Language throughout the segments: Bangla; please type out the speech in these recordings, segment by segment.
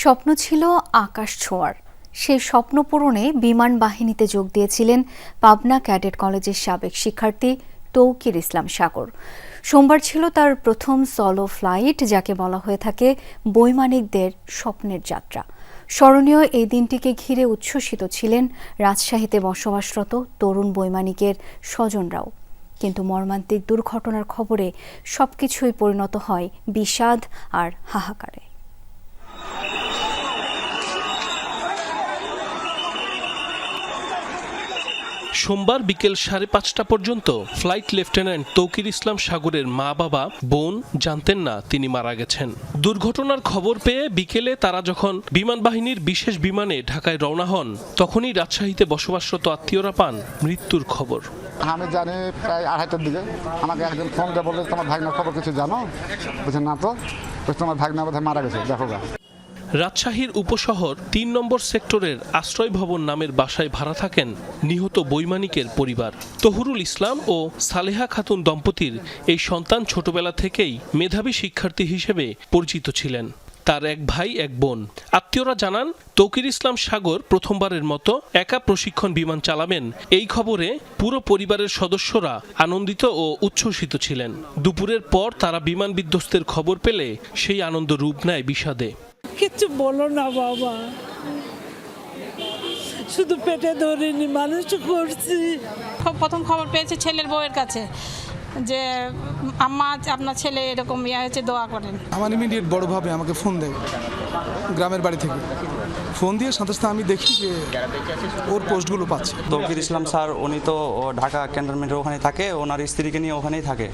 স্বপ্ন ছিল আকাশ ছোঁয়ার। সেই স্বপ্ন পূরণে বিমান বাহিনীতে যোগ দিয়েছিলেন পাবনা ক্যাডেট কলেজের সাবেক শিক্ষার্থী তৌকির ইসলাম সাগর। সোমবার ছিল তার প্রথম সলো ফ্লাইট যাকে বলা হয়ে থাকে বৈমানিকদের স্বপ্নের যাত্রা। স্মরণীয় এই দিনটিকে ঘিরে উচ্ছ্বসিত ছিলেন রাজশাহীতে বসবাসরত তরুণ বৈমানিকের স্বজনরাও। কিন্তু মর্মান্তিক দুর্ঘটনার খবরে সবকিছুই পরিণত হয় বিষাদ আর হাহাকারে। সোমবার বিকেল সাড়ে পাঁচটা পর্যন্ত ফ্লাইট লেফটেন্যান্ট তৌকির ইসলাম সাগরের মা বাবা, বোন জানতেন না তিনি মারা গেছেন। দুর্ঘটনার খবর পেয়ে বিকেলে তারা যখন বিমান বাহিনীর বিশেষ বিমানে ঢাকায় রওনা হন, তখনই রাজশাহীতে বসবাসরত আত্মীয়রা পান মৃত্যুর খবর। আমি জানি প্রায় আড়াইটার দিকে। আমাকে একজন ফোন দিয়ে বলল, তোমার ভাগনার খবর কিছু জানো? বলছে, না তো। তোমার ভাগনা বোধহয় মারা গেছে, দেখো রাজশাহীর উপশহর তিন নম্বর সেক্টরের আশ্রয় ভবন নামের বাসায় ভাড়া থাকেন নিহত বৈমানিকের পরিবার। তহুরুল ইসলাম ও সালেহা খাতুন দম্পতির এই সন্তান ছোটবেলা থেকেই মেধাবী শিক্ষার্থী হিসেবে পরিচিত ছিলেন। তার এক ভাই, এক বোন। আত্মীয়রা জানান, তৌকির ইসলাম সাগর প্রথমবারের মতো একা প্রশিক্ষণ বিমান চালাবেন। এই খবরে পুরো পরিবারের সদস্যরা আনন্দিত ও উচ্ছ্বসিত ছিলেন। দুপুরের পর তারা বিমান বিধ্বস্তের খবর পেলে সেই আনন্দ রূপ নেয় বিষাদে। কিচ্ছু বলো না বাবা। শুধু পেটে ধরিনি মানুষ করছি। প্রথম খবর পেয়েছে ছেলের বউয়ের কাছে যে আম্মা আপনার ছেলে এরকম ইয়ে হয়েছে দোয়া করেন। আমার ইমিডিয়েট বড় ভাবে আমাকে ফোন দেয় গ্রামের বাড়ি থেকে। ফোন দিয়ে সাথে সাথে আমি দেখি যে ওর পোস্টগুলো পাচ্ছে। তৌকির ইসলাম স্যার উনি তো ও ঢাকা ক্যান্টনমেন্টের ওখানে থাকে ওনার স্ত্রীকে নিয়ে ওখানেই থাকে।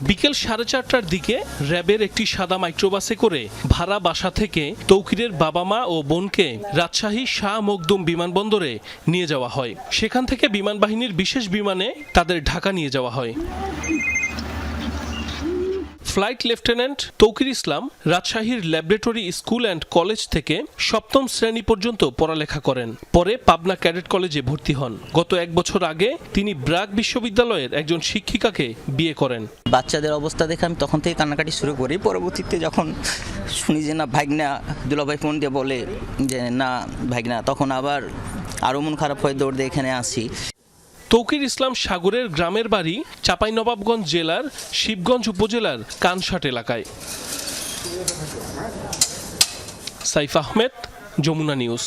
বিকেল সাড়ে চারটার দিকে র্যাবের একটি সাদা মাইক্রোবাসে করে ভাড়া বাসা থেকে তৌকিরের বাবা মা ও বোনকে রাজশাহী শাহ মকদুম বিমানবন্দরে নিয়ে যাওয়া হয়। সেখান থেকে বিমান বাহিনীর বিশেষ বিমানে তাদের ঢাকা নিয়ে যাওয়া হয়। ফ্লাইট লেফটেন্যান্ট তৌকির ইসলাম রাজশাহীর ল্যাবরেটরি স্কুল অ্যান্ড কলেজ থেকে সপ্তম শ্রেণি পর্যন্ত পড়ালেখা করেন। পরে পাবনা ক্যাডেট কলেজে ভর্তি হন। গত এক বছর আগে তিনি ব্রাক বিশ্ববিদ্যালয়ের একজন শিক্ষিকাকে বিয়ে করেন। বাচ্চাদের অবস্থা দেখে আমি তখন থেকে কান্নাকাটি শুরু করি। পরবর্তীতে যখন শুনি যে না, ভাগনা দুলাভাই ফোন দিয়ে বলে যে, না ভাগনা, তখন আবার আরও মন খারাপ হয়ে দৌড় দিয়ে এখানে আসি। তৌকির ইসলাম সাগরের গ্রামের বাড়ি চাঁপাইনবাবগঞ্জ জেলার শিবগঞ্জ উপজেলার কানসাট এলাকায়। সাইফ আহমেদ, যমুনা নিউজ।